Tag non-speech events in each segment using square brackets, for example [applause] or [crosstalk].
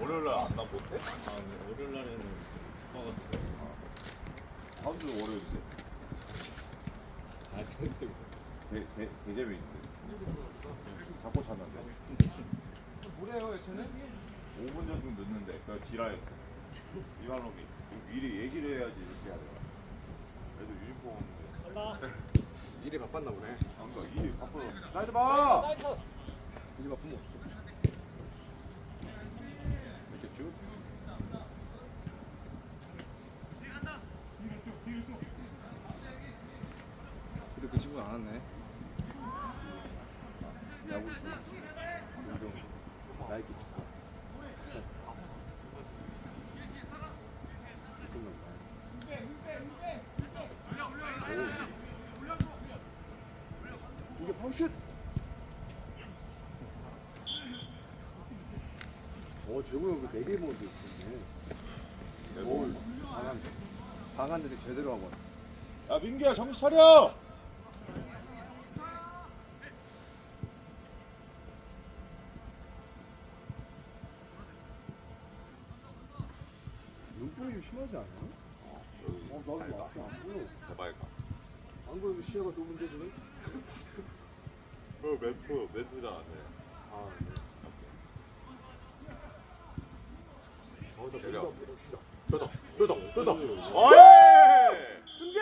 월요일 날안 나 못 해? 아, 네. 월요일 날에는 바빠가지고. 다음 주 월요일이지. 아, 근데 개, 개, 개재미인데. 자꾸 찾는데. 뭐래요, 쟤는? 5분 전쯤 늦는데, 그 지랄했어. 이발놈이. 미리 얘기를 해야지, 이렇게 하더라. 그래도 유니폼 없는데. 일이 바빴나 보네. 아, 그러니까 일이 바쁘러. 사이드 봐! 일이 바쁜 거 없어. 쭉. 근데 그 친구는 안 왔네. 야구 운동이. 나이키 축구. 이게 파우슛! 어, 재구 형그 네개 모드 있네. 오, 방한, 방한 데서 제대로 하고 왔어. 야, 민기야, 정신 차려! 눈뽕이 좀 심하지 않아? 어, 나도 앞에 안 보여. 대박이다. 안 보여도 시야가 좁은데, 그래? 그 멘트, 멘트다. 네. 아, 네. 어, 나 내려. 뜯어, 뜯어, 뜯어. 어이! 승재!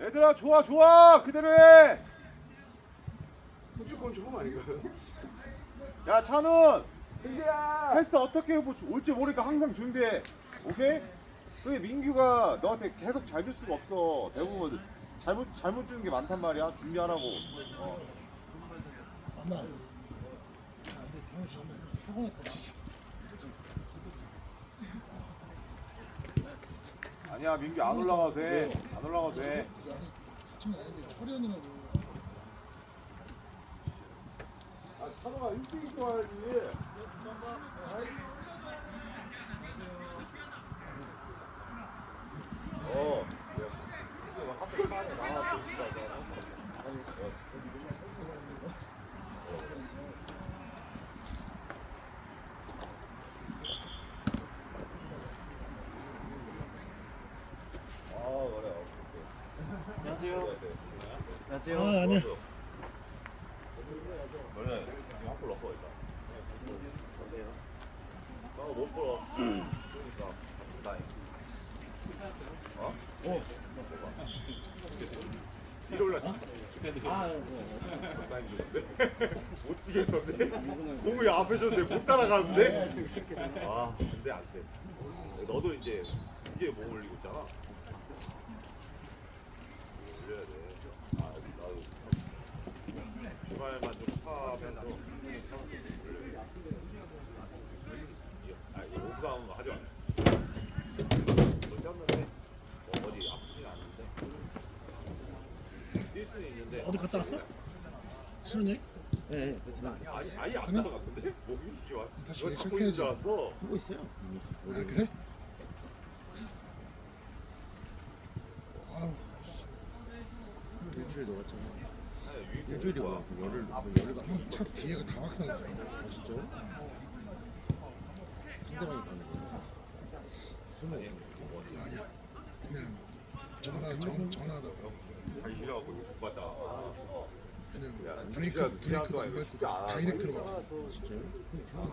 얘들아, 좋아, 좋아! 그대로 해! 무조건 처음 아닌가요? 야, 찬훈! 승재야! 패스 어떻게 해볼지 올지 모르니까 항상 준비해. 오케이? 그게 민규가 너한테 계속 잘 줄 수가 없어. 대부분 잘못 잘못 주는 게 많단 말이야. 준비하라고. 어. 맞나? 근데 병원 정말 사고 났다. 씨. 아니야, 민규 안 올라가도 돼. 안 올라가도 돼. 그게 아니, 지금 아닌데 철현이라고. 아, 찬호가 일찍 있어야지. 어. 아, 그래. 안녕하세요. 안녕하세요. 아 아니야. 너는 지금 한골 넣고 있다. 나못 벌어. 그러니까 다행. 어? 어. 일요일 날 쳤어. 아, 네. 못 뛰겠던데? 공을 앞에 줬는데 못 따라가는데? 아, 근데 안 돼. 너도 이제 이제 몸 올리고 있잖아. 올려야 돼. 아, 나도 주말만 좀 파면서 올려야 돼. 아, 이거 몸싸움 하지 마. 너 뛰었는데 뭐 어디 아프진 않은데 뛸 수는 있는데 어디 갔다 왔어? 신혼여행? 네, 네, 그렇지. 아니 아예 안 나갔는데 몸이 좋아. 다시 너 잡고 있는 줄 시작해야지. 알았어. 하고 있어요. 이미. 아 그래? 아우 일주일. 아니, 위- 일주일이 뭐야? 뭐야? 열흘, 열흘 가. 형차 뒤에가 다 박살났어. 아, 진짜요? 상대방이 가는 거야. 아니야. 그냥 전화 전 전화다. 가기 싫어갖고 이거 못 봤다. 그냥 야, 브레이크 진짜 브레이크도 쉽지 않아. 밟고 다이렉트로. 진짜요?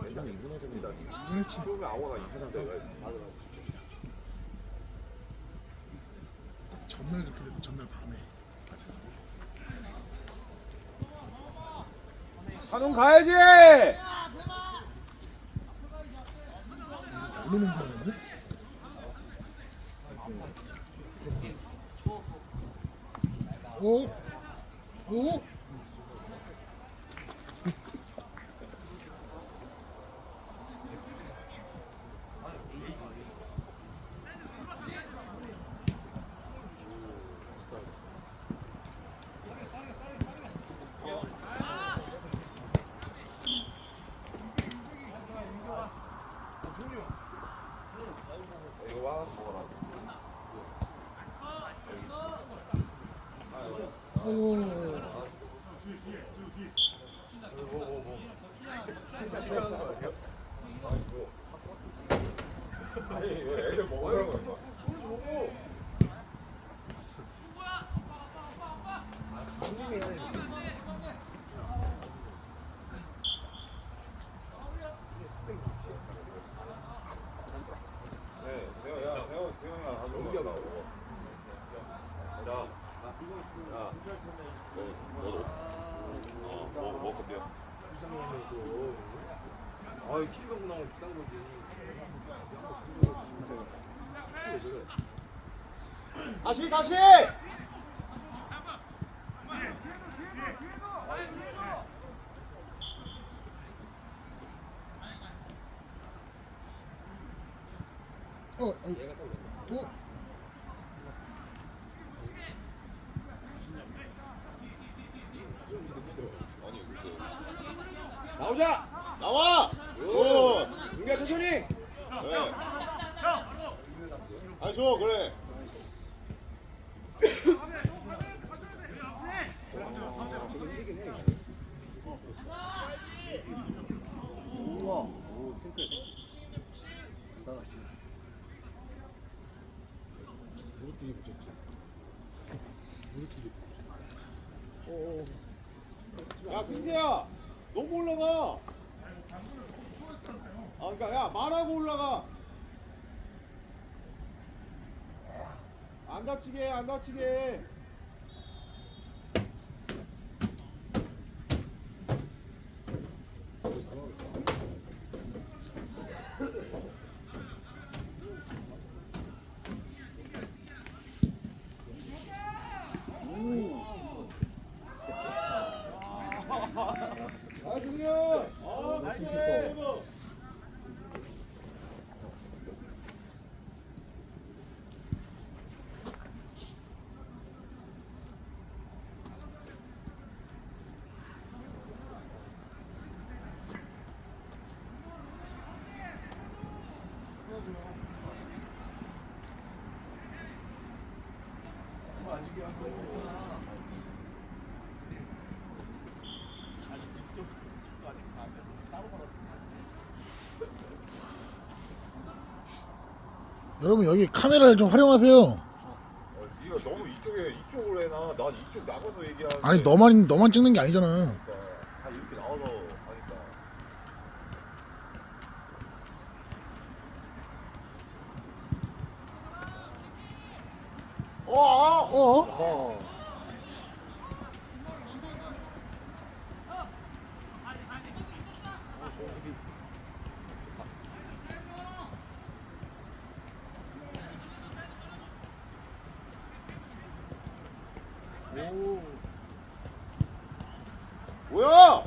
그냥 이겨야 되는 거 아니야? 그렇지. 처음에 아무거나 입는데 딱 전날 그렇게 돼서 전날 밤에. 찬웅 가야지. 날로 냄새나는데? 오? 오? 아이고. 아니, 이거 애들 먹으라고. 다시 다시! 어, 어, 어. 나오자. 나와 오 민규야 천천히. 그래 아줘 그래 저거 힘들긴 해. 우와. 오 탱크. 대단하시. 무릎이 무섭지. 야 승재야 너무 올라가 아 그니까 야 말하고 올라가. 안 다치게 안 다치게 아 승규. 어 나이스 여러분 여기 카메라를 좀 활용하세요. 어, 네가 너무 이쪽에 이쪽으로 해놔 난 이쪽 나가서 얘기하는데 아니 너만 너만 찍는 게 아니잖아. 그러니까 다 이렇게 나와서 하니까 어, 어? 어. 오. 뭐야?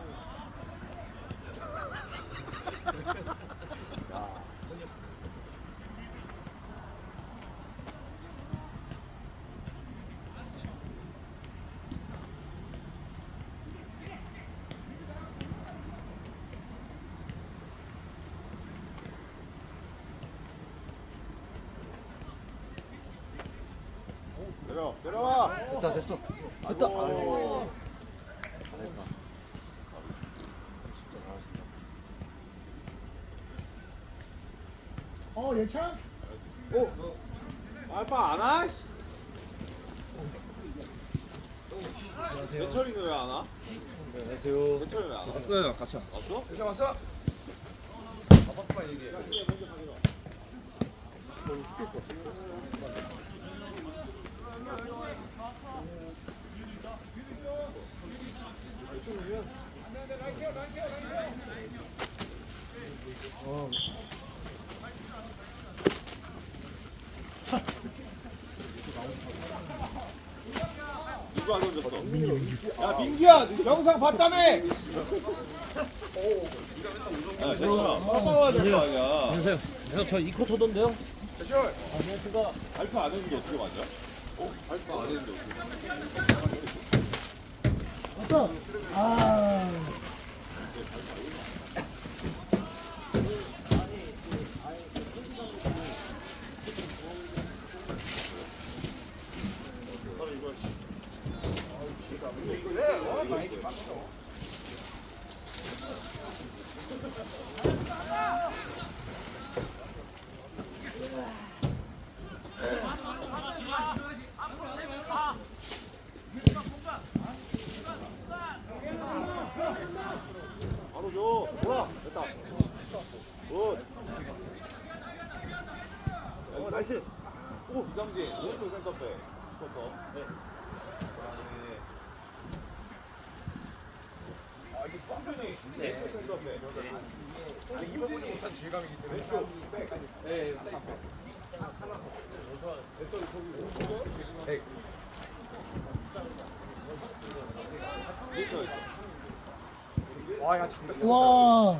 내려 내려와 됐다 됐어. 됐다 아이고. 잘했다. 진짜 잘하신다. 어 예찬? 알바 안 와? 대철이는 왜 안 와? 안녕하세요. 대철이 왜 안 와? 왔어요. 같이 왔어. 왔어? 대장 왔어? 아빠만 얘기해. 누가 던졌어? 야 민규야 영상 봤다며? 야 대철아 빠빠와야 될 거 아니야 안녕하세요. 저 이코 토던데요? 대철. 발표 안 했는데 어떻게 맞아? 어? 발표 안 했는데 어떻게 아. 바 와.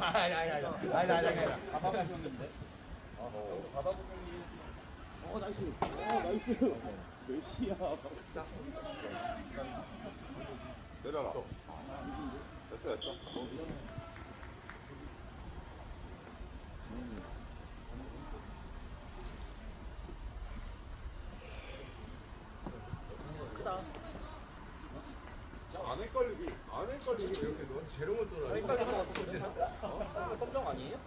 아니 아니 아니 아니 아니 아니. 어 나이스. 어 나이스. 몇시야? 내려라. 됐어 됐어. 안 헷갈리기 이렇게 너 재롱을 떠라. 헷갈리면 어떡하지? 어? 검정 아니에요?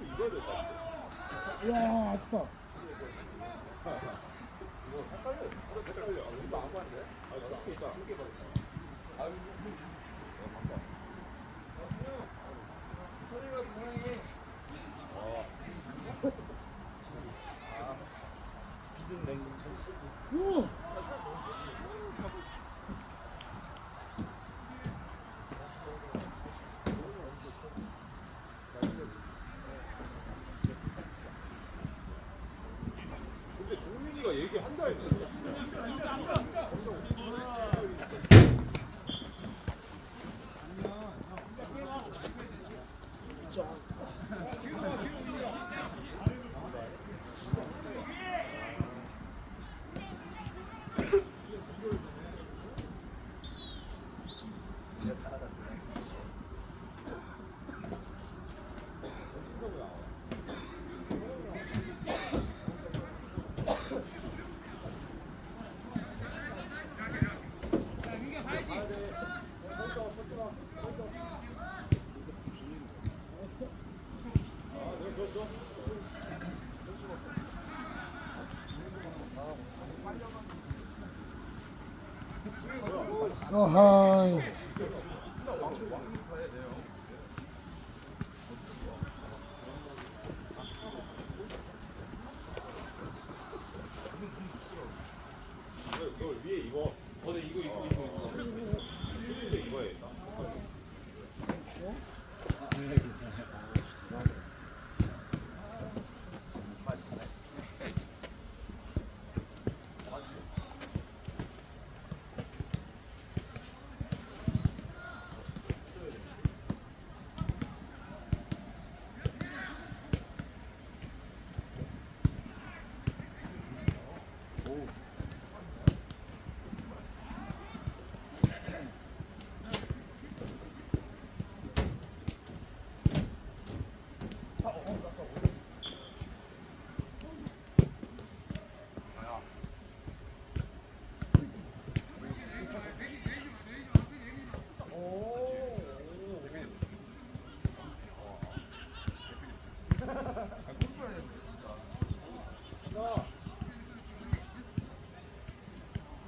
이거야 됐다. 야, 아프다. 헷갈려. 우리도 안 봤는데? 아, 그렇게 있다. 오. 근데 종민이가 얘기한다 했는데. 어하이. 너, 너 위에 이거. 어, 네, 이거, 이거, 이거. 이거, 이거 해.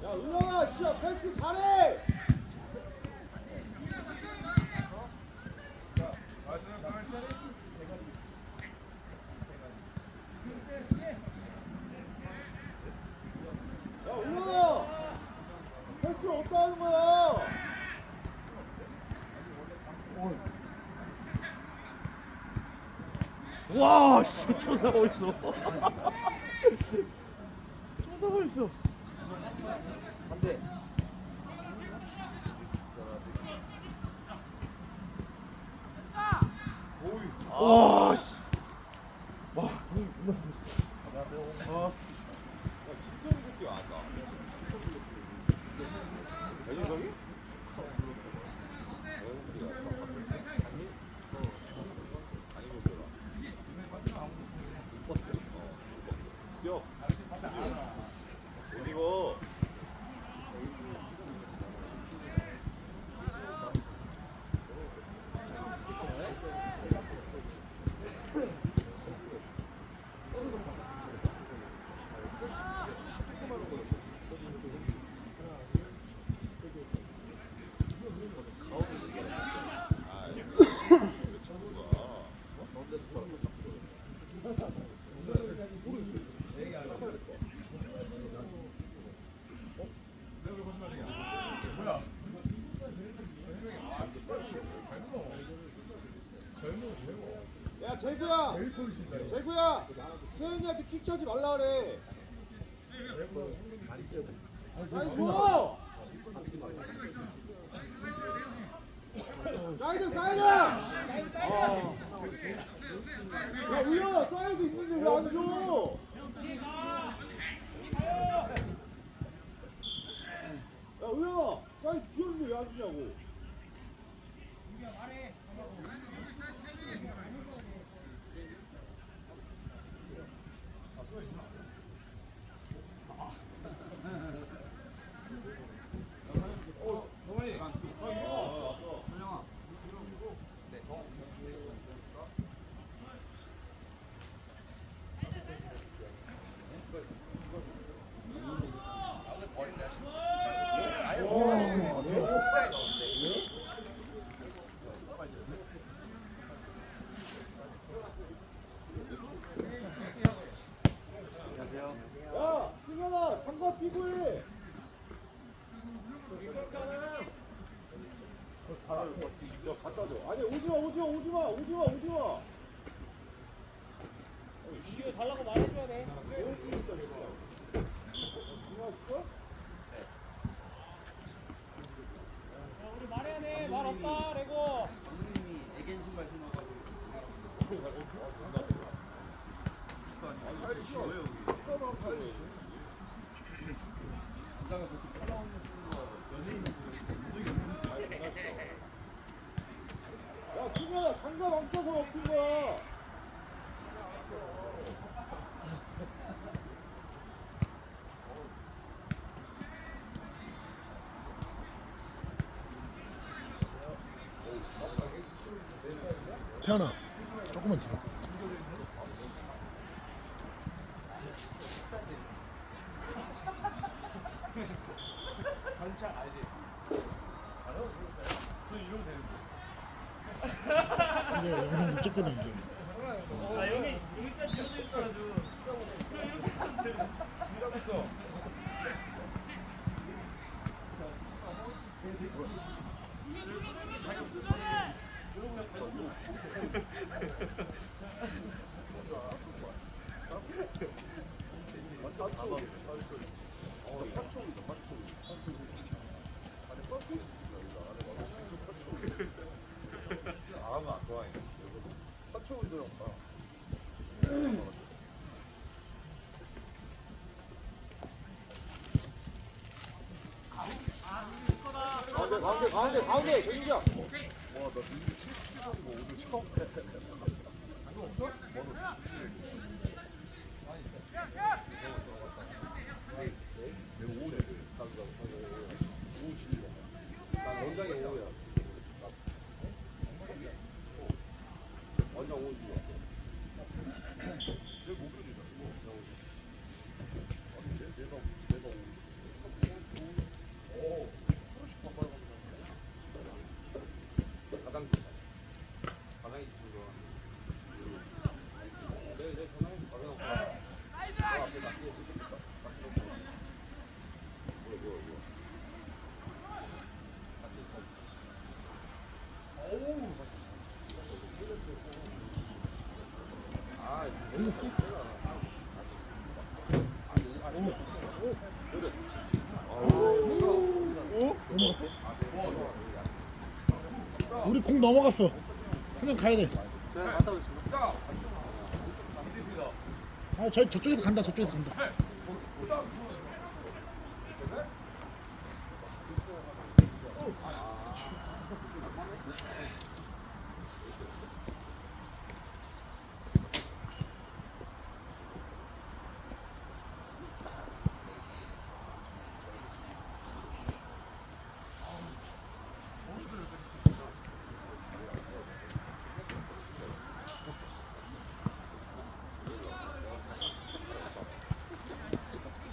야, 씨야, 패스 잘해! 야, 은영아! 패스 하는 거야? 와, 멋있어. 존나 멋있어. [laughs] 안돼. 와, 씨. 와, 야, 진짜 이 새끼 안다. 배진성이? 뛰어. 이거 야 재구야! 재구야! 세현이한테 킥 쳐지 말라 그래. 아이고 사이드 사이드 아. 야 우연아 사이드 있는데 왜 안 줘? 야 우연아 사이드 비었는데 왜 안 주냐고 야, 승현아, 장갑 끼고 해. 야, 갖다 줘. 아니, 오지 마, 오지 마, 오지 마, 오지 마, 오지 마. 이거 달라고 말해줘야 돼. 이거 우리 말해야 돼. 말 없다, 레고. 야, 승현아, 장갑 안 껴서 먹힌 거야. 태연아 조금만 뒤로 [laughs] 이게 영상 못이게 안 하면 안 좋아해. 가운데, 가운데, 가운데, 가운데, 저기야. 원장이 오후야. 원장 오후 중이야. 가장 가장이 좋은 거. 우리 공 넘어갔어. 한 명 가야 돼. 오겠습니다. 아, 저 저쪽에서 간다. 저쪽에서 간다.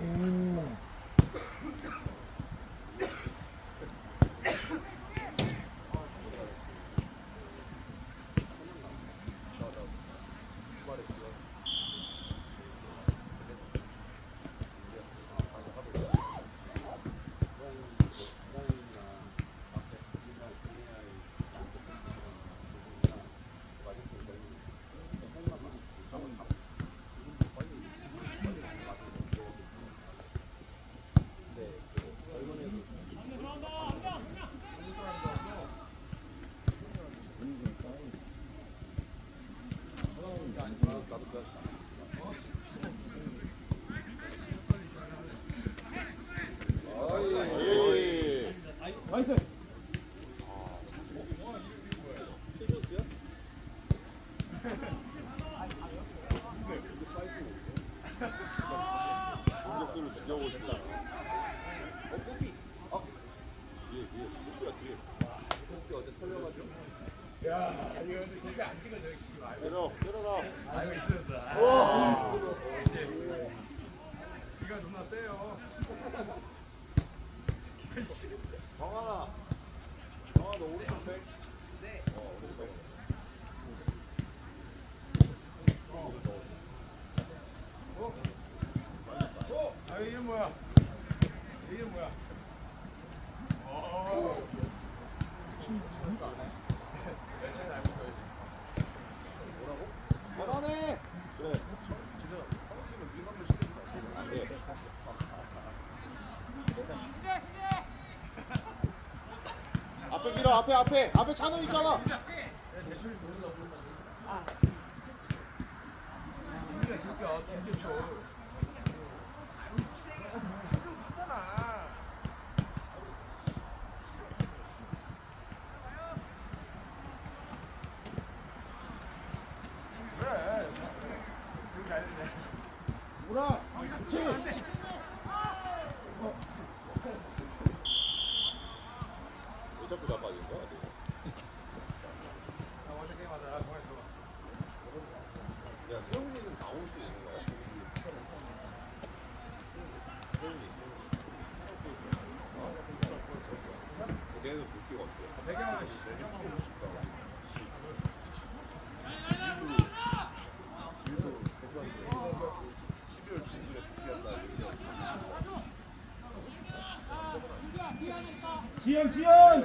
오. 에이. 나이스. 공격수를 죽여보고 싶다. 어, 꼬비. 아. 뒤에, 뒤에. 꼬비가 뒤에. 그때 어제 털려가지고. 때려, 때려라. 이가 존나 세요. 정하나. 정하나, 너 오른쪽 백. 어, 오른쪽 백. 아 이름 뭐야? 이름 뭐야? 잘하네. 그래. 안 돼. 앞에 앞에, 앞에, 앞에 찬우 있잖아. 김기가 새끼야. 김재철. 뭐라? 그렇지. 왜 자꾸 자빠진 거야? 야, 세훈이는 나올 수 있는 거야? 세훈이, 세훈이. 걔는 불기가 어때? 배경은 씨. 지연 지연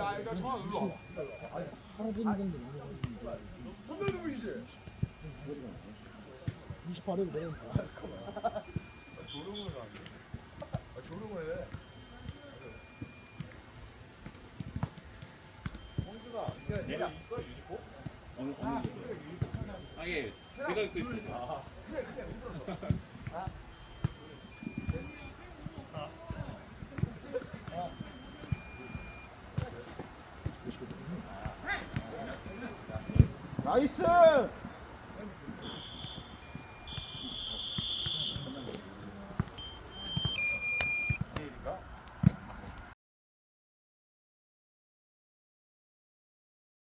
야, 이거 정원 일로 와봐. 할아버지 정도 선배 누구시지? 28에 내려어 조롱을 하네. 아, 조롱을 해. 홍준아, 야, 제가 있어? 유니폼? 어느, 어느 아, 유니폼? 아, 예. 제가 입고 있어요. 그래, 그래.